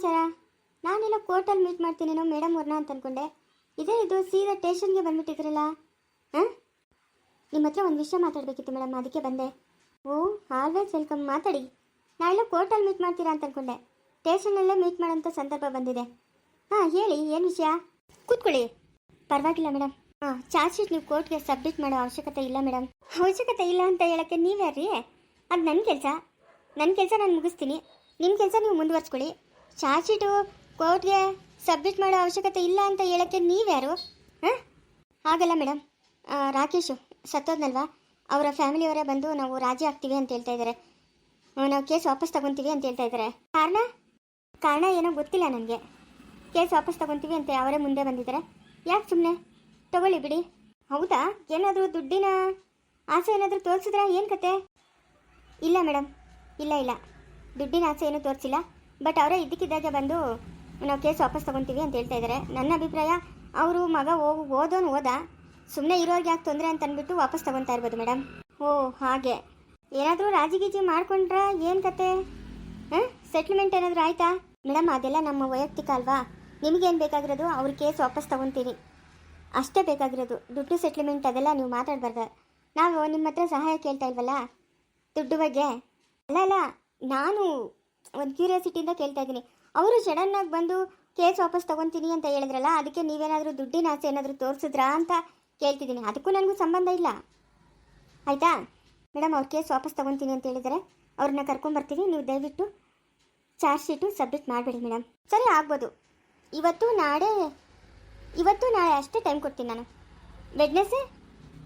ಸಮಾಚಾರ? ನಾನೆಲ್ಲ ಕೋರ್ಟಲ್ಲಿ ಮೀಟ್ ಮಾಡ್ತೀನೇನೋ ಮೇಡಮ್ ಅವ್ರನ್ನ ಅಂತ ಅನ್ಕೊಂಡೆ. ಇದೇ ಇದು ಸೀದಾ ಟೇಷನ್ಗೆ ಬಂದ್ಬಿಟ್ಟಿದ್ರಲ್ಲ ಹಾಂ? ನಿಮ್ಮ ಹತ್ರ ಒಂದು ವಿಷಯ ಮಾತಾಡಬೇಕಿತ್ತು ಮೇಡಮ್, ಅದಕ್ಕೆ ಬಂದೆ. Oh, always welcome. ಮಾತಾಡಿ. ನಾಳೆಲ್ಲ ಕೋರ್ಟಲ್ಲಿ ಮೀಟ್ ಮಾಡ್ತೀರಾ ಅಂತ ಅನ್ಕೊಂಡೆ. ಸ್ಟೇಷನಲ್ಲೇ ಮೀಟ್ ಮಾಡೋಂಥ ಸಂದರ್ಭ ಬಂದಿದೆ. ಹಾಂ, ಹೇಳಿ, ಏನು ವಿಷಯ? ಕೂತ್ಕೊಳ್ಳಿ. ಪರವಾಗಿಲ್ಲ ಮೇಡಮ್. ಹಾಂ, ಚಾರ್ಜ್ ಶೀಟ್ ನೀವು ಕೋರ್ಟ್ಗೆ ಸಬ್ಮಿಟ್ ಮಾಡೋ ಅವಶ್ಯಕತೆ ಇಲ್ಲ ಮೇಡಮ್. ಅವಶ್ಯಕತೆ ಇಲ್ಲ ಅಂತ ಹೇಳೋಕ್ಕೆ ನೀವ್ಯಾರ್ರಿ? ಅದು ನನ್ನ ಕೆಲಸ. ನನ್ನ ಕೆಲಸ ನಾನು ಮುಗಿಸ್ತೀನಿ. ನಿಮ್ಮ ಕೆಲಸ ನೀವು ಮುಂದುವರ್ಸ್ಕೊಳ್ಳಿ. ಚಾರ್ಜ್ ಶೀಟು ಕೋರ್ಟ್ಗೆ ಸಬ್ಮಿಟ್ ಮಾಡೋ ಅವಶ್ಯಕತೆ ಇಲ್ಲ ಅಂತ ಹೇಳೋಕ್ಕೆ ನೀವ್ಯಾರು? ಹಾಂ? ಹಾಗಲ್ಲ ಮೇಡಮ್ ರಾಕೇಶು ಸತ್ತೋದ್ನಲ್ವಾ ಅವರ ಫ್ಯಾಮಿಲಿಯವರೇ ಬಂದು ನಾವು ರಾಜಿ ಆಗ್ತೀವಿ ಅಂತ ಹೇಳ್ತಾ ಇದ್ದಾರೆ ನಾವು ಕೇಸ್ ವಾಪಸ್ ತಗೊತೀವಿ ಅಂತ ಹೇಳ್ತಾ ಇದ್ದಾರೆ ಕಾರಣ? ಕಾರಣ ಏನೋ ಗೊತ್ತಿಲ್ಲ ನನಗೆ. ಕೇಸ್ ವಾಪಸ್ ತಗೊತೀವಿ ಅಂತ ಅವರೇ ಮುಂದೆ ಬಂದಿದ್ದಾರೆ ಯಾಕೆ ಸುಮ್ಮನೆ ತಗೊಳ್ಳಿ ಬಿಡಿ. ಹೌದಾ? ಏನಾದರೂ ದುಡ್ಡಿನ ಆಸೆ ಏನಾದರೂ ತೋರಿಸಿದ್ರಾ? ಏನು ಕತೆ? ಇಲ್ಲ ಮೇಡಮ್ ಇಲ್ಲ ಇಲ್ಲ. ದುಡ್ಡಿನ ಆಸೆ ಏನೂ ತೋರಿಸಿಲ್ಲ. ಬಟ್ ಅವರೇ ಇದ್ದಕ್ಕಿದ್ದಾಗೆ ಬಂದು, ನಾವು ಕೇಸ್ ವಾಪಸ್ ತಗೊತೀವಿ ಅಂತ ಹೇಳ್ತಾ ಇದ್ದಾರೆ ನನ್ನ ಅಭಿಪ್ರಾಯ, ಅವರು ಮಗ ಹೋಗು ಓದೋನು ಓದ. ಸುಮ್ಮನೆ ಇರೋರಿಗೆ ಯಾಕೆ ತೊಂದರೆ ಅಂತ ಅಂದ್ಬಿಟ್ಟು ವಾಪಸ್ ತೊಗೊತಾ ಇರ್ಬೋದು ಮೇಡಮ್ ಓ, ಹಾಗೆ. ಏನಾದರೂ ರಾಜಿಗೀಜಿ ಮಾಡ್ಕೊಂಡ್ರಾ ಏನು ಕತೆ? ಹಾಂ? ಸೆಟ್ಲ್ಮೆಂಟ್ ಏನಾದರೂ ಆಯಿತಾ? ಮೇಡಮ್ ಅದೆಲ್ಲ ನಮ್ಮ ವೈಯಕ್ತಿಕ ಅಲ್ವಾ? ನಿಮಗೇನು ಬೇಕಾಗಿರೋದು? ಅವ್ರ ಕೇಸ್ ವಾಪಸ್ ತಗೊತೀರಿ. ಅಷ್ಟೇ ಬೇಕಾಗಿರೋದು. ದುಡ್ಡು ಸೆಟ್ಲ್ಮೆಂಟ್ ಅದೆಲ್ಲ ನೀವು ಮಾತಾಡಬಾರ್ದು. ನಾವು ನಿಮ್ಮ ಹತ್ರ ಸಹಾಯ ಕೇಳ್ತಾ ಇಲ್ವಲ್ಲ? ದುಡ್ಡು ಬಗ್ಗೆ? ಅಲ್ಲ ಅಲ್ಲ. ನಾನು ಒಂದು ಕ್ಯೂರಿಯಾಸಿಟಿಯಿಂದ ಕೇಳ್ತಾ ಇದ್ದೀನಿ. ಅವರು ಸಡನ್ನಾಗಿ ಬಂದು ಕೇಸ್ ವಾಪಸ್ ತೊಗೊತೀನಿ ಅಂತ ಹೇಳಿದ್ರಲ್ಲ, ಅದಕ್ಕೆ ನೀವೇನಾದರೂ ದುಡ್ಡಿನ ಆಸೆ ಏನಾದರೂ ತೋರಿಸಿದ್ರಾ ಅಂತ ಕೇಳ್ತಿದ್ದೀನಿ. ಅದಕ್ಕೂ ನನಗೂ ಸಂಬಂಧ ಇಲ್ಲ. ಆಯಿತಾ? ಮೇಡಮ್ ಅವ್ರ ಕೇಸ್ ವಾಪಸ್ ತೊಗೊತೀನಿ ಅಂತ ಹೇಳಿದರೆ ಅವ್ರನ್ನ ಕರ್ಕೊಂಬರ್ತೀನಿ ನೀವು ದಯವಿಟ್ಟು ಚಾರ್ಜ್ ಶೀಟು ಸಬ್ಮಿಟ್ ಮಾಡಬೇಡಿ ಮೇಡಮ್ ಸರಿ, ಆಗ್ಬೋದು. ಇವತ್ತು ನಾಳೆ ಇವತ್ತು ನಾಳೆ ಅಷ್ಟೇ ಟೈಮ್ ಕೊಡ್ತೀನಿ ನಾನು. ವೆಡ್ನೆಸ್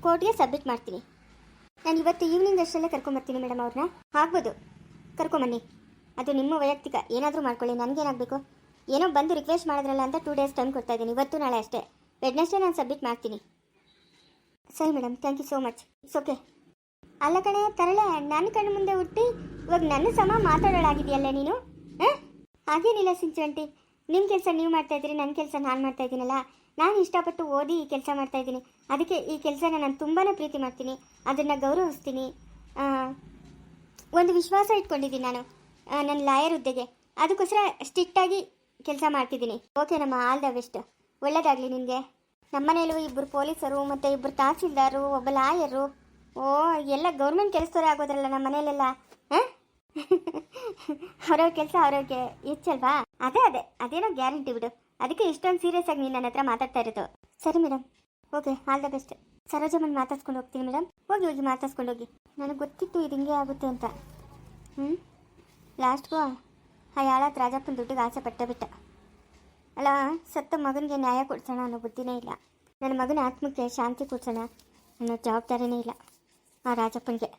ಕೋರ್ಟ್ಗೆ ಸಬ್ಮಿಟ್ ಮಾಡ್ತೀನಿ. ನಾನು ಇವತ್ತು ಈವ್ನಿಂಗ್ ಅಷ್ಟರಲ್ಲೇ ಕರ್ಕೊಂಬರ್ತೀನಿ ಮೇಡಮ್ ಅವ್ರನ್ನ ಆಗ್ಬೋದು. ಕರ್ಕೊಂಬನ್ನಿ ಅದು ನಿಮ್ಮ ವೈಯಕ್ತಿಕ. ಏನಾದರೂ ಮಾಡ್ಕೊಳ್ಳಿ. ನನಗೇನಾಗಬೇಕು? ಏನೋ ಬಂದು ರಿಕ್ವೆಸ್ಟ್ ಮಾಡಿದ್ರಲ್ಲ ಅಂತ ಟೂ ಡೇಸ್ ಟೈಮ್ ಕೊಡ್ತಾ ಇದ್ದೀನಿ. ಇವತ್ತು, ನಾಳೆ ಅಷ್ಟೇ. ವೆಡ್ನೆಸ್ಡೇ ನಾನು ಸಬ್ಮಿಟ್ ಮಾಡ್ತೀನಿ. ಸರಿ madam thank you so much it's okay ಅಲ್ಲ ಕಣೆ ತರಳೆ ನನ್ನ ಕಣ್ಣು ಮುಂದೆ ಹುಟ್ಟಿ ಇವಾಗ ನನ್ನ ಸಮ ಮಾತಾಡೋಳಾಗಿದೆಯಲ್ಲ ನೀನು? ಹಾಂ? ಹಾಗೇನಿಲ್ಲ ಸಿಂಚಂಟಿ ನಿಮ್ಮ ಕೆಲಸ ನೀವು ಮಾಡ್ತಾ ಇದ್ದೀರಿ ನನ್ನ ಕೆಲಸ ನಾನು ಮಾಡ್ತಾ ಇದ್ದೀನಲ್ಲ. ನಾನು ಇಷ್ಟಪಟ್ಟು ಓದಿ ಈ ಕೆಲಸ ಮಾಡ್ತಾ ಇದ್ದೀನಿ. ಅದಕ್ಕೆ ಈ ಕೆಲಸನ ನಾನು ತುಂಬಾ ಪ್ರೀತಿ ಮಾಡ್ತೀನಿ. ಅದನ್ನು ಗೌರವಿಸ್ತೀನಿ. ಒಂದು ವಿಶ್ವಾಸ ಇಟ್ಕೊಂಡಿದ್ದೀನಿ ನಾನು. ನನ್ನ ಲಾಯರ್ ಹುದ್ದೆಗೆ. ಅದಕ್ಕೋಸ್ಕರ ಸ್ಟ್ರಿಕ್ಟಾಗಿ ಕೆಲಸ ಮಾಡ್ತಿದ್ದೀನಿ. ಓಕೆ, ನಮ್ಮ ಆಲ್ ದ ಬೆಸ್ಟ್. ಒಳ್ಳೇದಾಗಲಿ ನಿನಗೆ ನಮ್ಮನೇಲೂ ಇಬ್ಬರು ಪೊಲೀಸರು ಮತ್ತು ಇಬ್ಬರು ತಹಸೀಲ್ದಾರು, ಒಬ್ಬ ಲಾಯರು. ಓ, ಎಲ್ಲ ಗೌರ್ಮೆಂಟ್ ಕೆಲಸದವರೇ ಆಗೋದ್ರಲ್ಲ ನಮ್ಮ ಮನೆಯಲ್ಲೆಲ್ಲ, ಹಾಂ? ಅವ್ರವ್ರ ಕೆಲಸ ಅವ್ರವ್ರಿಗೆ ಹೆಚ್ಚಲ್ವಾ ಅದೇ ಅದೇ. ಅದೇನೋ ಗ್ಯಾರಂಟಿ ಬಿಡು. ಅದಕ್ಕೆ ಇಷ್ಟೊಂದು ಸೀರಿಯಸ್ ಆಗಿ ನೀನು ನನ್ನ ಹತ್ರ ಮಾತಾಡ್ತಾ ಇರೋದು. ಸರಿ madam okay, all the best. ಸರೋಜಮ್ಮನ ಮಾತಾಡ್ಸ್ಕೊಂಡು ಹೋಗ್ತೀನಿ ಮೇಡಮ್ ಹೋಗಿ ಹೋಗಿ ಮಾತಾಡ್ಸ್ಕೊಂಡು ಹೋಗಿ. ನನಗೆ ಗೊತ್ತಿತ್ತು ಇದು ಹಿಂಗೆ ಆಗುತ್ತೆ ಅಂತ. ಹ್ಞೂ ಲಾಸ್ಟ್ಗೂ ಆ ಯಾಳತ್ ರಾಜಪ್ಪನ ದುಡ್ಡಿಗೆ ಆಸೆ ಪಟ್ಟೆ ಬಿಟ್ಟ. ಅಲ್ಲ ಸತ್ತ ಮಗನಿಗೆ ನ್ಯಾಯ ಕೊಡ್ಸೋಣ ಅನ್ನೋ ಬುದ್ಧಿನೇ ಇಲ್ಲ. ನನ್ನ ಮಗನ ಆತ್ಮಕ್ಕೆ ಶಾಂತಿ ಕೊಡ್ಸೋಣ ಅನ್ನೋ ಜವಾಬ್ದಾರಿನೇ ಇಲ್ಲ ಆ ರಾಜಪ್ಪನಿಗೆ.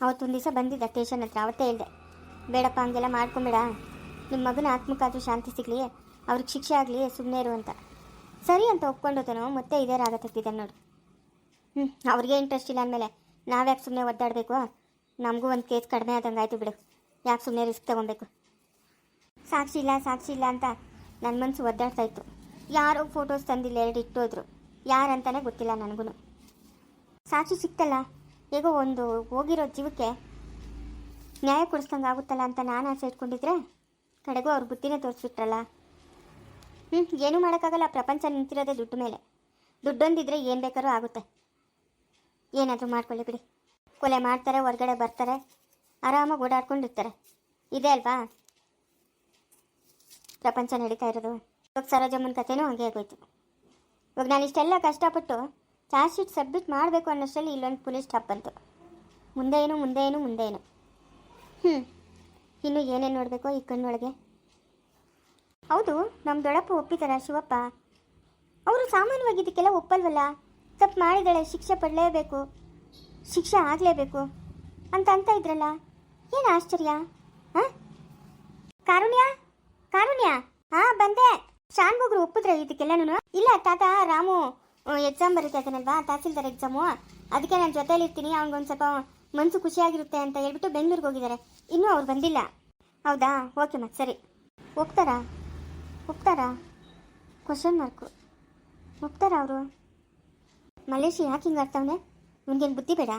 ಅವತ್ತೊಂದು ದಿವಸ ಬಂದಿದ್ದ ಸ್ಟೇಷನ್ ಹತ್ರ ಅವತ್ತೇ ಇಲ್ಲದೆ ಬೇಡಪ್ಪ, ಹಂಗೆಲ್ಲ ಮಾಡ್ಕೊಂಬೇಡ. ನಿಮ್ಮ ಮಗನ ಆತ್ಮಕ್ಕಾದ್ರೂ ಶಾಂತಿ ಸಿಗಲಿ ಅವ್ರಿಗೆ ಶಿಕ್ಷೆ ಆಗಲಿ ಸುಮ್ಮನೆ ಇರು ಅಂತ. ಸರಿ ಅಂತ ಒಪ್ಕೊಂಡೋತನೋ? ಮತ್ತೆ ಇದೇ ರಾಗ ತೆಗ್ದಿದ್ದಾನೆ ನೋಡು. ಹ್ಞೂ ಅವ್ರಿಗೆ ಇಂಟ್ರೆಸ್ಟ್ ಇಲ್ಲ ಅಂದಮೇಲೆ ನಾವ್ಯಾಕೆ ಸುಮ್ಮನೆ ಒದ್ದಾಡಬೇಕು? ನಮಗೂ ಒಂದು ಕೇಸ್ ಕಡಿಮೆ ಆದಂಗೆ ಆಯಿತು ಬಿಡು. ಯಾಕೆ ಸುಮ್ಮನೆ ರಿಸ್ಕ್ ತೊಗೊಬೇಕು? ಸಾಕ್ಷಿ ಇಲ್ಲ ಸಾಕ್ಷಿ ಇಲ್ಲ ಅಂತ ನನ್ನ ಮನಸ್ಸು ಒದ್ದಾಡ್ತಾ ಇತ್ತು. ಯಾರೋ ಫೋಟೋಸ್ ತಂದಿಲ್ಲ, ಎರಡು ಇಟ್ಟೋದ್ರು. ಯಾರಂತಾನೆ ಗೊತ್ತಿಲ್ಲ ನನಗೂ ಸಾಕ್ಷಿ ಸಿಕ್ತಲ್ಲ, ಹೇಗೋ ಒಂದು ಹೋಗಿರೋ ಜೀವಕ್ಕೆ ನ್ಯಾಯ ಕೊಡಿಸ್ದಂಗೆ ಆಗುತ್ತಲ್ಲ ಅಂತ ನಾನು ಆಸೆ ಇಟ್ಕೊಂಡಿದ್ರೆ ಕಡೆಗೂ ಅವ್ರ ಬುದ್ಧಿನೇ ತೋರಿಸ್ಬಿಟ್ರಲ್ಲ. ಹ್ಞೂ ಏನೂ ಮಾಡೋಕ್ಕಾಗಲ್ಲ, ಪ್ರಪಂಚ ನಿಂತಿರೋದೇ ದುಡ್ಡು ಮೇಲೆ. ದುಡ್ಡೊಂದಿದ್ರೆ ಏನು ಬೇಕಾದ್ರೂ ಆಗುತ್ತೆ. ಏನಾದರೂ ಮಾಡ್ಕೊಳ್ಳಿ ಬಿಡಿ. ಕೊಲೆ ಮಾಡ್ತಾರೆ, ಹೊರಗಡೆ ಬರ್ತಾರೆ. ಆರಾಮಾಗಿ ಓಡಾಡ್ಕೊಂಡಿರ್ತಾರೆ. ಇದೆ ಅಲ್ವಾ? ಪ್ರಪಂಚ ನಡೀತಾ ಇರೋದು. ಇವಾಗ ಸರೋಜಮ್ಮನ ಕಥೆನೂ ಹಂಗೆ ಆಗೋಯ್ತು. ಇವಾಗ ನಾನು ಇಷ್ಟೆಲ್ಲ ಕಷ್ಟಪಟ್ಟು ಚಾರ್ಜ್ ಶೀಟ್ ಸಬ್ಮಿಟ್ ಮಾಡಬೇಕು ಅನ್ನೋಷ್ಟರಲ್ಲಿ ಇಲ್ಲೊಂದು ಪೊಲೀಸ್ ಸ್ಟಾಪ್ ಬಂತು. ಮುಂದೆ ಏನು, ಮುಂದೆ ಹ್ಞೂ ಇನ್ನು ಏನೇನು ನೋಡಬೇಕು ಈ ಕಣ್ಣೊಳಗೆ? ಹೌದು ನಮ್ಮ ದೊಡ್ಡಪ್ಪ ಒಪ್ಪಿದಾರ ಶಿವಪ್ಪ. ಅವರು ಸಾಮಾನ್ಯವಾಗಿ ಇದಕ್ಕೆಲ್ಲ ಒಪ್ಪಲ್ವಲ್ಲ? ತಪ್ಪು ಮಾಡಿದಾಳೆ ಶಿಕ್ಷೆ ಪಡಲೇಬೇಕು, ಶಿಕ್ಷೆ ಆಗಲೇಬೇಕು ಅಂತ ಅಂತ ಇದ್ರಲ್ಲ? ಏನು ಆಶ್ಚರ್ಯ? ಹಾಂ? ಕಾರುಣ್ಯ? ಕಾರುಣ್ಯ? ಹಾ, ಬಂದೆ. ಶಾನ್ ಹೋಗ್ರು ಒಪ್ಪಿದ್ರೆ ಇದಕ್ಕೆಲ್ಲನೂ ಇಲ್ಲ, ತಾತ, ರಾಮು ಎಕ್ಸಾಮ್ ಬರುತ್ತೆ ಅದನ್ನಲ್ವಾ ತಹಸೀಲ್ದಾರ್ ಎಕ್ಸಾಮು ಅದಕ್ಕೆ ನಾನು ಜೊತೆಲಿ ಇರ್ತೀನಿ ಅವ್ನಿಗೊಂದು ಸ್ವಲ್ಪ ಮನಸ್ಸು ಖುಷಿಯಾಗಿರುತ್ತೆ ಅಂತ ಹೇಳ್ಬಿಟ್ಟು ಬೆಂಗಳೂರಿಗೆ ಹೋಗಿದ್ದಾರೆ ಇನ್ನೂ ಅವ್ರು ಬಂದಿಲ್ಲ. ಹೌದಾ? ಓಕೆ ಮತ್ತೆ ಸರಿ. ಒಪ್ತಾರಾ? ಒಪ್ತಾರಾ? ಕ್ವಶನ್ ಮಾರ್ಕು ಒಪ್ತಾರಾ ಅವರು? ಮಲೇಶಿ ಯಾಕೆ ಹಿಂಗೆ ಆಡ್ತಾವನೆ? ನಿಮ್ಗೇನು ಬುದ್ಧಿ ಬೇಡ?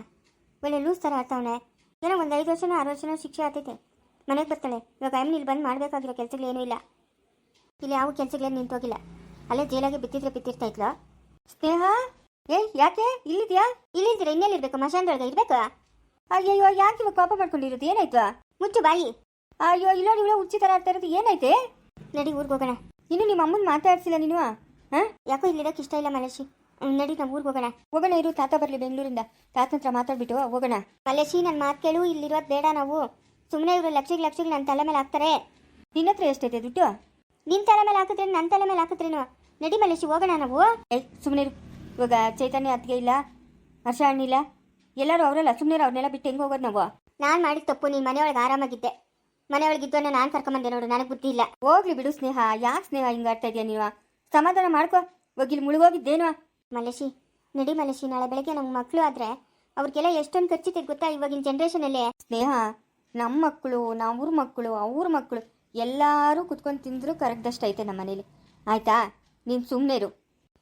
ಒಳ್ಳೆ ಲೂಸ್ ಥರ ಆಡ್ತಾವನೆ. ಏನೋ ಒಂದು ಐದು ವರ್ಷನೋ ಆರು ವರ್ಷನೋ ಶಿಕ್ಷೆ ಆಗ್ತೈತೆ. ಮನೆಗೆ ಬರ್ತಾಳೆ. ಇವಾಗ ಅಮ್ಮನ ಇಲ್ಲಿ ಬಂದು ಮಾಡಬೇಕಾಗಿರೋ ಕೆಲಸಗಳೇನೂ ಇಲ್ಲ. ಇಲ್ಲಿ ಯಾವ ಕೆಲಸಗಳೇನು ನಿಂತೋಗಿಲ್ಲ. ಅಲ್ಲೇ ಜೈಲಾಗೆ ಬಿತ್ತಿದ್ರೆ ಬಿತ್ತಿರ್ತಾ ಇದ್ಲು? ಸ್ನೇಹ? ಏ ಯಾಕೆ? ಇಲ್ಲಿದ್ಯಾ? ಇಲ್ಲಿದ್ರೆ ಇನ್ನೆಲ್ಲಿರ್ಬೇಕು? ಮಶಾನ್ದೊಳಗೆ ಇರ್ಬೇಕು? ಅಯ್ಯೋ ಯಾಕೆ ಇವಾಗ ಕೋಪ ಮಾಡ್ಕೊಂಡಿರೋದು? ಏನಾಯ್ತು? ಮುಚ್ಚು ಬಾಯಿ. ಅಯ್ಯೋ ಇಲ್ಲೋ ನೀವು ಹುಚ್ಚಿ ಥರ ಆಡ್ತಾ ಇರೋದು. ಏನೈತೆ ನಡಿ ಊರಿಗೆ ಹೋಗೋಣ. ಇನ್ನು ನಿಮ್ಮ ಅಮ್ಮನ ಮಾತಾಡ್ಸಿಲ್ಲ ನೀನು? ಹಾಂ? ಯಾಕೋ ಇಲ್ಲಿರೋಕೆ ಇಷ್ಟ ಇಲ್ಲ ಹ್ಮ್, ನಡಿ ನಮ್ಮ ಊರಿಗೆ ಹೋಗೋಣ. ಹೋಗೋಣ ಇರು, ತಾತ ಬರಲಿ ಬೆಂಗಳೂರಿಂದ. ತಾತ ಹತ್ರ ಮಾತಾಡ್ಬಿಟ್ಟು, ಹೋಗೋಣ. ಮಲೇಶಿ ನನ್ನ ಮಾತು ಕೇಳು, ಇಲ್ಲಿರೋದು ಬೇಡ ನಾವು. ಸುಮ್ಮನೆ ಇವರು ಲಕ್ಷಕ್ಕೆ ಲಕ್ಷಕ್ಕೆ ನನ್ನ ತಲೆ ಮೇಲೆ ಹಾಕ್ತಾರೆ. ನಿನ್ನ ಹತ್ರ ಎಷ್ಟೈತೆ ದುಡ್ಡು? ನಿನ್ನ ತಲೆ ಮೇಲೆ ಹಾಕಿದ್ರೆ ನನ್ನ ತಲೆ ಮೇಲೆ ಹಾಕಿದ್ರೇನು? ನಡಿ ಮಲೇಶಿ ಹೋಗೋಣ ನಾವು. ಏಯ್ ಸುಮ್ಮನೆ ಇರು. ಇವಾಗ ಚೈತನ್ಯ ಅತ್ತಿಗೆ ಇಲ್ಲ, ಹರ್ಷ ಹಣ್ಣಿಲ್ಲ ಎಲ್ಲರೂ ಅವರೆಲ್ಲ ಸುಮ್ಮನೆ ಅವ್ರನ್ನೆಲ್ಲ ಬಿಟ್ಟು ಹೆಂಗೆ ಹೋಗೋದು ನಾವು? ನಾನು ಮಾಡಿದ ತಪ್ಪು, ನೀನು ಮನೆಯೊಳಗೆ ಆರಾಮಾಗಿದ್ದೆ. ಮನೆಯೊಳಗಿದ್ದವನ್ನ ನಾನು ಕರ್ಕೊಂಬಂದೆ ನೋಡು, ನನಗೆ ಬುದ್ಧಿ ಇಲ್ಲ. ಹೋಗ್ಲಿ ಬಿಡು ಸ್ನೇಹ, ಯಾಕೆ ಸ್ನೇಹ ಹಿಂಗೆ ಆಡ್ತಾ ಇದೆಯಾ ನೀವು ಸಮಾಧಾನ ಮಾಡ್ಕೋ. ಹೋಗಿಲ್ಲಿ ಮುಳುಗೋಗಿದ್ದೇನು? ಮಲೇಶಿ ನಡಿ ಮಲೇಶಿ ನಾಳೆ ಬೆಳಗ್ಗೆ ನಮ್ಮ ಮಕ್ಕಳು ಆದ್ರೆ ಅವ್ರಿಗೆಲ್ಲ ಎಷ್ಟೊಂದು ಖರ್ಚಿದೆ ಗೊತ್ತಾ ಇವಾಗಿನ ಜನ್ರೇಷನಲ್ಲಿ ಸ್ನೇಹ ನಮ್ಮ ಮಕ್ಕಳು ಅವ್ರ ಮಕ್ಕಳು ಅವ್ರ ಮಕ್ಕಳು ಎಲ್ಲರೂ ಕುತ್ಕೊಂಡು ತಿಂದ್ರು ಕರೆಕ್ಟಷ್ಟು ಐತೆ ನಮ್ಮ ಮನೇಲಿ. ಆಯ್ತಾ? ನೀನು ಸುಮ್ಮನೆ ಇರು.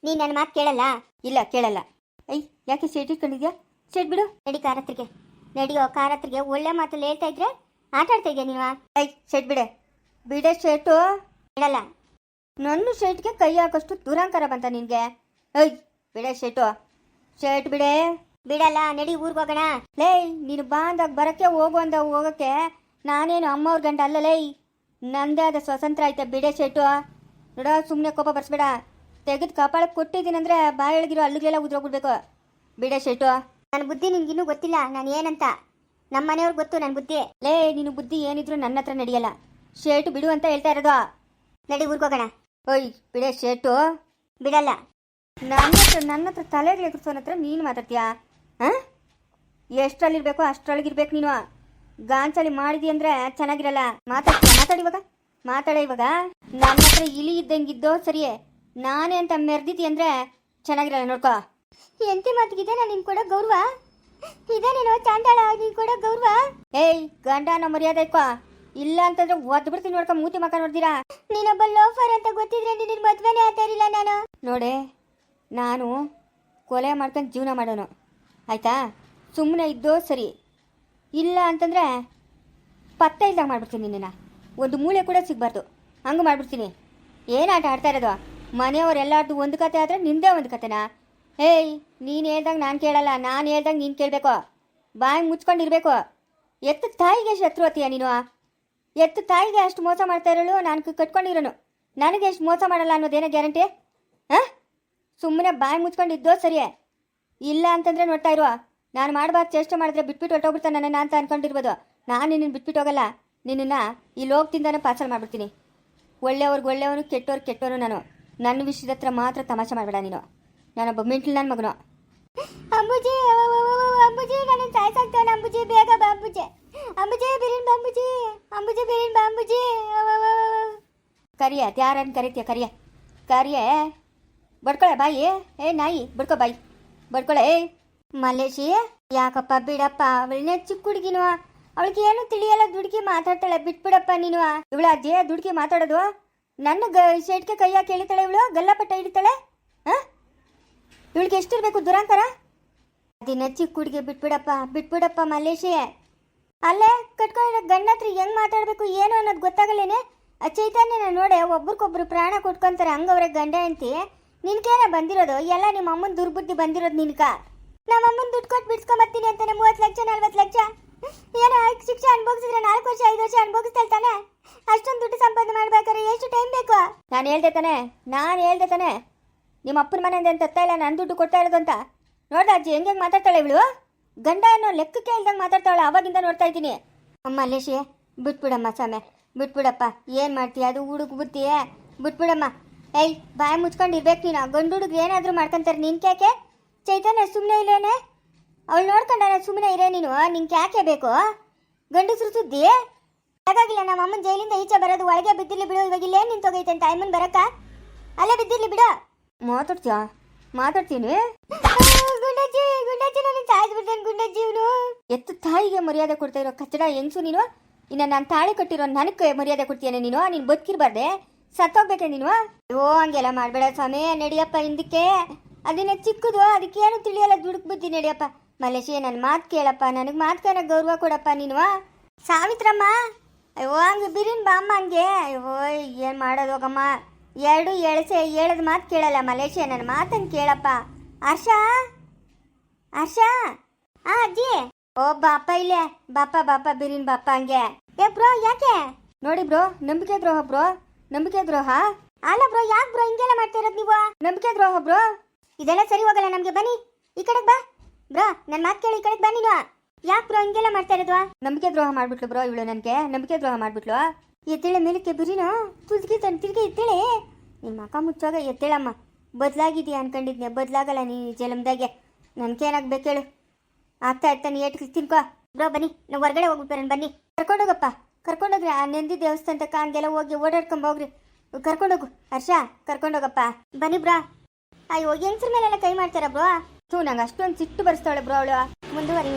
ನೀನು ನನ್ನ ಮಾತು ಕೇಳಲ್ಲ? ಇಲ್ಲ ಕೇಳಲ್ಲ. ಐ ಯಾಕೆ ಶೇಟ್ ಇಟ್ಕೊಂಡಿದ್ಯಾ ಶೇಟ್ ಬಿಡು. ನಡಿ ಕಾರತ್ರಿಗೆ ನಡಿಯೋ ಕಾರ್ ಹತ್ರಕ್ಕೆ. ಒಳ್ಳೆ ಮಾತಲ್ಲಿ ಹೇಳ್ತಾ ಇದ್ರೆ ಆಟ ಆಡ್ತಾ ಇದೆಯಾ ನೀನು? ಐ ಶೇಟ್ ಬಿಡೆ. ಬಿಡೆ ಶೇಟು. ಬಿಡಲ್ಲ. ನನ್ನ ಶೇಟ್ಗೆ ಕೈ ಹಾಕಷ್ಟು ದುರಂಕಾರ ಬಂತ ನಿನ್ಗೆ. ಐ ಬಿಡೆ ಶೇಟು ಶೇಟ್ ಬಿಡೆ. ಬಿಡಲ್ಲ, ನಡಿ ಊರಿಗೆ ಹೋಗೋಣ. ಲೇ ನೀನು ಬಾಂದಾಗ ಬರಕ್ಕೆ ಹೋಗು ಅಂದ ಹೋಗಕ್ಕೆ. ನಾನೇನು ಅಮ್ಮವ್ರ ಗಂಡ ಅಲ್ಲ ಲೇ ನಂದೇ ಆದ ಸ್ವತಂತ್ರ ಐತೆ ಬಿಡೆ ಶೆಟ್ಟು ನೋಡ ಸುಮ್ಮನೆ ಕೋಪ ಬರ್ಸ್ಬೇಡ. ತೆಗೆದು ಕಪಾಳಕ್ಕೆ ಕೊಟ್ಟಿದ್ದೀನಂದ್ರೆ ಬಾಯೊಳಗಿರೋ ಅಲ್ಲಿಗೆಲ್ಲ ಉದ್ರೋಗ್ಬಿಡ್ಬೇಕು. ಬಿಡೆ ಶೆಟ್ಟು ನನ್ನ ಬುದ್ಧಿ ನಿನ್ಗಿನ್ನೂ ಗೊತ್ತಿಲ್ಲ, ನಾನು ಏನಂತ. ನಮ್ಮ ಮನೆಯವ್ರಿಗೆ ಗೊತ್ತು ನನ್ನ ಬುದ್ಧಿ. ಲೇ ನೀನು ಬುದ್ಧಿ ಏನಿದ್ರು ನನ್ನ ಹತ್ರ ನಡೆಯಲ್ಲ. ಶೇಟು ಬಿಡು ಅಂತ ಹೇಳ್ತಾ ಇರೋದು. ನಡಿ ಊರ್ಗೋಗೋಣ ಓಯ್, ಬಿಡೆ ಶೇಟು ಬಿಡಲ್ಲ. ನನ್ನ ಹತ್ರ ನನ್ನ ಹತ್ರ ತಲೆಗೆ ಎದುರ್ಸೋನ ಹತ್ರ ನೀನು ಮಾತಾಡ್ತೀಯಾ? ಹಾಂ? ಎಷ್ಟರಲ್ಲಿರ್ಬೇಕು ಅಷ್ಟರೊಳಗಿರ್ಬೇಕು ನೀನು. ಗಾಂಚಲಿ ಮಾಡಿದಿ ಅಂದ್ರೆ ಚೆನ್ನಾಗಿರಲ್ಲ. ಮಾತಾಡ್ತೀಯ? ಮಾತಾಡಿ ಇವಾಗ. ಮಾತಾಡ ಇವಾಗ. ನನ್ನ ಹತ್ರ ಇಲಿ ಇದ್ದಂಗಿದ್ದೋ ಸರಿಯೇ, ನಾನೇ ಅಂತ ಮೆರೆದಿದ್ದಿ ಅಂದ್ರೆ ಚೆನ್ನಾಗಿರಲ್ಲ ನೋಡ್ಕೋ. ಎಂತ ಮಾತಿಗಿದೆ ನಾನು ನಿನ್ ಕೊಡೋ ಗೌರವ? ಇದೇನೇನೋ ಚಾಂಡಾಳ, ನೀನ್ ಕೂಡ ಗೌರವ? ಏಯ್, ಗಂಡನ ಮರ್ಯಾದೆ ಇಕ್ಕೋ ಇಲ್ಲ ಅಂತಂದ್ರೆ ಒದ್ದು ಬಿಡ್ತೀನಿ ನೋಡ್ಕೊ, ಮೂತಿ ಮಕ್ಕ ನೋಡ್ತೀರಾ ನೀನೊಬ್ಬ ಲೋಫರ್ ಅಂತ ಗೊತ್ತಿದ್ರೆ ನಿನ್ನ ಮದ್ವೆನೇ ಆತಾರಿಲ್ಲ ನಾನು. ನೋಡೆ ನಾನು ಕೊಲೆ ಮಾಡ್ಕೊಂಡು ಜೀವನ ಮಾಡೋನು. ಆಯಿತಾ? ಸುಮ್ಮನೆ ಇದ್ದೋ ಸರಿ. ಇಲ್ಲ ಅಂತಂದರೆ ಪತ್ತೆ ಇಲ್ದಾಗ ಮಾಡ್ಬಿಡ್ತೀನಿ ನಿನ್ನ ಒಂದು ಮೂಳೆ ಕೂಡ ಸಿಗಬಾರ್ದು. ಹಂಗೆ ಮಾಡಿಬಿಡ್ತೀನಿ. ಏನು ಆಟ ಆಡ್ತಾ ಇರೋದು? ಮನೆಯವ್ರು ಎಲ್ಲಾರ್ದು ಒಂದು ಕತೆ ಆದರೆ ನಿಂದೇ ಒಂದು ಕತೆನಾ? ಏಯ್, ನೀನು ಹೇಳ್ದಂಗೆ ನಾನು ಕೇಳಲ್ಲ. ನಾನು ಹೇಳ್ದಂಗೆ ನೀನು ಕೇಳಬೇಕು. ಬಾಯಿ ಮುಚ್ಕೊಂಡಿರಬೇಕು. ಎತ್ತು ತಾಯಿಗೆ ಶತ್ರು ಅತ್ತೀಯ ನೀನು? ಎತ್ತು ತಾಯಿಗೆ ಅಷ್ಟು ಮೋಸ ಮಾಡ್ತಾ ಇರೋಳು, ನಾನು ಕಟ್ಕೊಂಡಿರೋನು. ನನಗೆ ಎಷ್ಟು ಮೋಸ ಮಾಡಲ್ಲ ಅನ್ನೋದೇನೋ ಗ್ಯಾರಂಟಿ? ಹಾಂ? ಸುಮ್ಮನೆ ಬಾಯಿ ಮುಚ್ಕೊಂಡಿದ್ದೋ ಸರಿಯೇ? ಇಲ್ಲ ಅಂತಂದ್ರೆ ನೋಡ್ತಾ ಇರುವ. ನಾನು ಮಾಡಬಾರ್ದು ಚೇಷ್ಟೆ ಮಾಡಿದ್ರೆ ಬಿಟ್ಬಿಟ್ಟು ಹೊಟ್ಟೋಗ್ಬಿಡ್ತಾನೆ ನನ್ನ ಅಂತ ಅನ್ಕೊಂಡಿರ್ಬೋದು. ನಾನು ನಿನ್ನನ್ನು ಬಿಟ್ಬಿಟ್ಟು ಹೋಗಲ್ಲ. ನಿನ್ನನ್ನು ಈ ಲೋಕದಿಂದನೇ ಪಾರ್ಸಲ್ ಮಾಡಿಬಿಡ್ತೀನಿ. ಒಳ್ಳೆಯವ್ರಿಗೆ ಒಳ್ಳೆಯವನು ಕೆಟ್ಟವ್ರು ಕೆಟ್ಟವನು ನಾನು. ನನ್ನ ವಿಷಯದ ಹತ್ರ ಮಾತ್ರ ತಮಾಷೆ ಮಾಡಬೇಡ ನೀನು. ನಾನೊಬ್ಬ ಮಿಂಟ್ಲ್ ನನ್ನ ಮಗನು. ಅಂಬುಜಿ ಅಂಬುಜಿ ನನ್ನ ಸಾಯ್ಸಾಕ್ತಾನೆ ಅಂಬುಜಿ, ಬೇಗ ಬಾ ಅಂಬುಜಿ. ಬಿರಿನ್ ಬಾಂಬುಜಿ ಅಂಬುಜಿ. ಬಿರಿನ್ ಬಾಂಬುಜಿ ಕರಿಯ ಯಾರನ್ನು ಕರಿತೀಯ, ಕರಿಯ. ಕರಿಯ. ಬಡ್ಕೊಳೆ, ಬಾಯಿ. ಏ, ನಾಯಿ, ಬಡ್ಕೊ, ಬಾಯಿ. ಬಡ್ಕೊಳೆ, ಏ. ಮಲೇಶಿ, ಯಾಕಪ್ಪ ಬಿಡಪ್ಪ, ಅವಳನ್ನೇ ಚಿಕ್ಕ ಹುಡುಗಿನುವ ಅವಳಿಗೆ ಏನು ತಿಳಿಯಲ್ಲ, ದುಡುಕಿ ಮಾತಾಡ್ತಾಳೆ, ಬಿಟ್ಬಿಡಪ್ಪ ನೀನು. ಇವಳ ಅಜ್ಜಿ ದುಡುಕಿ ಮಾತಾಡೋದು? ನನ್ನ ಗ, ಶೇಟ್ಗೆ ಕೈ ಹಾಕಿ ಎಳಿತಾಳೆ ಇವಳು? ಗಲ್ಲಪಟ್ಟ ಹಿಡಿತಾಳೆ? ಹಾಂ? ಇವಳಿಗೆ ಎಷ್ಟಿರ್ಬೇಕು ದುರಾಂತರ ಅದಿನ ಚಿಕ್ಕ ಹುಡುಗಿ ಬಿಟ್ಬಿಡಪ್ಪ ಬಿಟ್ಬಿಡಪ್ಪ ಮಲೇಶಿ. ಅಲ್ಲೇ ಕಟ್ಕೊಂಡಿರೋ ಗಂಡ ಹತ್ರ ಹೆಂಗೆ ಮಾತಾಡಬೇಕು, ಏನು ಅನ್ನೋದು ಗೊತ್ತಾಗಲ್ಲೇನೆ? ಆ ಚೈತನ್ಯನ ನೋಡೆ ಒಬ್ರಿಗೊಬ್ರು ಪ್ರಾಣ ಕೊಟ್ಕೊಂತಾರೆ, ಹಂಗವ್ರೆ ಗಂಡ ಅಂತಿ ನಿನ್ಕೇನ ಬಂದಿರೋದು? ಎಲ್ಲ ನಿಮ್ಮ ಅಮ್ಮನ ದುರ್ಬುದ್ಧಿ ಬಂದಿರೋದು ನಿನ್ಕ? ನಮ್ಮ ಅಮ್ಮನ ದುಡ್ಡು ಕೊಟ್ಟು ಬಿಡ್ಸ್ಕೊಂಬರ್ತೀನಿ ಅಂತಾನೆ ಮೂವತ್ತು ಲಕ್ಷ, ನಲ್ವತ್ತು ಲಕ್ಷ. ಏನೋ ಶಿಕ್ಷೆ ಅನುಭವಿಸಿದ್ರೆ ನಾಲ್ಕು ವರ್ಷ, ಐದು ವರ್ಷ ಅನುಭವಿಸ್ತಾಳೆ ತಾನೆ ಅಷ್ಟೊಂದು ದುಡ್ಡು ಸಂಪಾದನೆ ಮಾಡ್ಬೇಕಾದ್ರೆ ಎಷ್ಟು ಟೈಮ್ ಬೇಕು? ನಾನು ಹೇಳ್ದೆ ತಾನೆ, ನಾನು ಹೇಳ್ದೆ ತಾನೆ. ನಿಮ್ಮ ಅಪ್ಪನ ಮನೆಯಿಂದ ಏನು ತತ್ತಾ ಇಲ್ಲ, ನಾನು ದುಡ್ಡು ಕೊಡ್ತಾ ಇರೋದು ಅಂತ. ನೋಡ್ದ ಅಜ್ಜಿ ಹೆಂಗೆ ಹೆಂಗೆ ಮಾತಾಡ್ತಾಳೆ ಇವಳು? ಗಂಡ ಏನೋ ಲೆಕ್ಕಕ್ಕೆ ಇಲ್ದಂಗೆ ಮಾತಾಡ್ತಾಳೆ ಅವಾಗಿಂದ ನೋಡ್ತಾ ಇದ್ದೀನಿ. ಅಮ್ಮ ಲೇಶಿ ಬಿಟ್ಬಿಡಮ್ಮ ಸಾಮೆ ಬಿಟ್ಬಿಡಪ್ಪ. ಏನು ಮಾಡ್ತೀಯ? ಅದು ಹುಡುಗ ಬುದ್ಧಿಯೇ. ಬಿಟ್ಬಿಡಮ್ಮ ಏಯ್, ಬಾಯಿ ಮುಚ್ಕೊಂಡು ಇರ್ಬೇಕು ನೀನು. ಗಂಡು ಹುಡುಗ ಏನಾದರೂ ಮಾಡ್ಕೊಂತಾರೆ, ನಿನ್ ಕ್ಯಾಕೆ? ಚೈತನ್ಯ ಸುಮ್ಮನೆ ಇಲ್ಲೇನೆ? ಅವಳು ನೋಡ್ಕೊಂಡ ಸುಮ್ಮನೆ ಇರೇ ನೀನು. ನಿನ್ ಕ್ಯಾಕೆ ಬೇಕು? ಗಂಡಸ್ರು ಸುದ್ದಿ? ಹಾಗಾಗಿಲ್ಲ, ನಮ್ಮ ಅಮ್ಮನ ಜೈಲಿಂದ ಈಚೆ ಬರೋದು ಒಳಗೆ ಬಿದ್ದಿರ್ಲಿ ಬಿಡು. ಇವಾಗ ಇಲ್ಲೇನು ನಿಂತೋಗೈತೆ ಅಂತ ಅಮ್ಮನ್ ಬರಕ್ಕ? ಅಲ್ಲೇ ಬಿದ್ದಿರ್ಲಿ ಬಿಡು. ಮಾತಾಡ್ತೀಯ? ಮಾತಾಡ್ತೀನಿ. ಗುಂಡಜ್ಜಿ ಗುಂಡಜ್ಜಿ, ನಾನು ಸಾಯಿಸ್ಬಿಡ್ತೇನೆ ಗುಂಡಜ್ಜಿ ಇವನು. ಎತ್ತು ತಾಯಿಗೆ ಮರ್ಯಾದೆ ಕೊಡ್ತಾ ಇರೋ ಕಚ್ಚಡ ಹೆಂಗ್ಸು ನೀನು? ಇನ್ನ ನಾನು ತಾಳಿ ಕಟ್ಟಿರೋ ನನಗೆ ಮರ್ಯಾದೆ ಕೊಡ್ತೀಯನೆ ನೀನು? ನೀನು ಬದುಕಿರ್ಬಾರ್ದೆ? ಸತ್ತೋಗ್ಬೇಕೆ ನೀನು ಓ, ಹಂಗೆಲ್ಲ ಮಾಡಬೇಡ ಸ್ವಾಮಿ, ನಡಿಯಪ್ಪ ಹಿಂದಕ್ಕೆ. ಅದನ್ನ ಚಿಕ್ಕದು, ಅದಕ್ಕೇನು ತಿಳಿಯಲ್ಲ, ದುಡುಕ್ ಬುದ್ಧಿ ನಡಿಯಪ್ಪ. ಮಲೇಶಿ ನನ್ನ ಮಾತು ಕೇಳಪ್ಪ, ನನಗೆ ಮಾತ್ಕನ ಗೌರವ ಕೊಡಪ್ಪ ನೀನು ಸಾವಿತ್ರಮ್ಮ? ಅಯ್ಯೋ, ಹಂಗೆ ಬಿರಿನ್ ಬಾ ಅಮ್ಮ ಹಂಗೆ. ಅಯ್ಯೋ, ಏನು ಮಾಡೋದು, ಹೋಗಮ್ಮ. ಎರಡು ಎಳಸೆ, ಹೇಳದ ಮಾತು ಕೇಳಲ್ಲ ಮಲೇಷಿಯಾ ನನ್ನ ಮಾತನ್ನು ಕೇಳಪ್ಪ. ಹರ್ಷಾ? ಹರ್ಷ? ಆ, ಅಜ್ಜಿ? ಓ, ಬಾಪ ಇಲ್ಲೇ. ಬಾಪ ಬಾಪ, ಬಿರಿನ್ ಬಾಪ ಹಂಗೆ. ಏ, ಬ್ರೋ, ಯಾಕೆ? ನೋಡಿ ಬ್ರೋ, ನಂಬಿಕೆ ದ್ರೋಹ ಬ್ರೋ. ನಂಬಿಕೆ ದ್ರೋಹ ಅಲ್ಲ ಬ್ರೋ ಯಾಕೆ ಬ್ರೋ ಹಿಂಗೆಲ್ಲ ಮಾಡ್ತಾ ಇರೋದು ನೀವು? ನಂಬಿಕೆ ದ್ರೋಹ ಬ್ರೋ? ಇದೆಲ್ಲ ಸರಿ ಹೋಗಲ್ಲ ನಮ್ಗೆ ಬನ್ನಿ. ಈ ಕಡೆಗೆ ಬಾ. ಬ್ರೋ ನನ್ನ ಮಾತು ಕೇಳಿ ಈ ಕಡೆಗೆ ಬಾ ನೀನು ಯಾಕೆ ಬ್ರೋ ಹಿಂಗೆಲ್ಲ ಮಾಡ್ತಾ ಇರೋದು? ನಂಬಿಕೆ ದ್ರೋಹ ಮಾಡ್ಬಿಟ್ಲು ಬ್ರೋ ಇವಳು ನನಗೆ. ನಂಬಿಕೆ ದ್ರೋಹ ಮಾಡ್ಬಿಟ್ಲು. ಎತ್ತೇಳೆ ಮೇಲಕ್ಕೆ ಬಿರಿನೋ ತುಲ್ಗಿ ತನ್ ತಿರ್ಗಿ ಎತ್ತೇಳೆ ನಿಮ್ಮ ಅಕ್ಕ ಮುಚ್ಚೋಗ ಎತ್ತೇಳಮ್ಮ ಬದಲಾಗಿದೆಯಾ ಅನ್ಕೊಂಡಿದ್ನೆ. ಬದಲಾಗಲ್ಲ ನೀ ಜಲಮ್ದಾಗೆ. ನನಗೇನಾಗ್ಬೇಕು ಹೇಳು ಆಗ್ತಾ ಇರ್ತಾನೆ ಏಟ್ ತಿನ್ಕೋ. ಬ್ರೋ ಬನ್ನಿ. ನಾವು ಹೊರಗಡೆ ಹೋಗ್ಬಿಟ್ಟು ಬನ್ನಿ. ಕರ್ಕೊಂಡೋಗಪ್ಪ ಕರ್ಕೊಂಡೋಗ್ರಿ, ಆ ನಂದಿ ದೇವಸ್ಥಾನ ತಕ್ಕ ಹಂಗೆಲ್ಲ ಹೋಗಿ ಓಡಾಡ್ಕೊಂಬೋಗ್ರಿ ಕರ್ಕೊಂಡೋಗು, ಹರ್ಷ, ಕರ್ಕೊಂಡೋಗಪ್ಪ. ಬನ್ನಿ ಬ್ರಾ. ಅಯ್ಯೋ, ಹೆಂಗ್ಸ್ರ ಮೇಲೆಲ್ಲ ಕೈ ಮಾಡ್ತಾರ ಬ್ರೋ? ಥೂ, ನಂಗೆ ಅಷ್ಟೊಂದು ಸಿಟ್ಟು ಬರ್ಸ್ತಾಳೆ ಬ್ರೋ ಅವಳು. ಮುಂದುವರಿ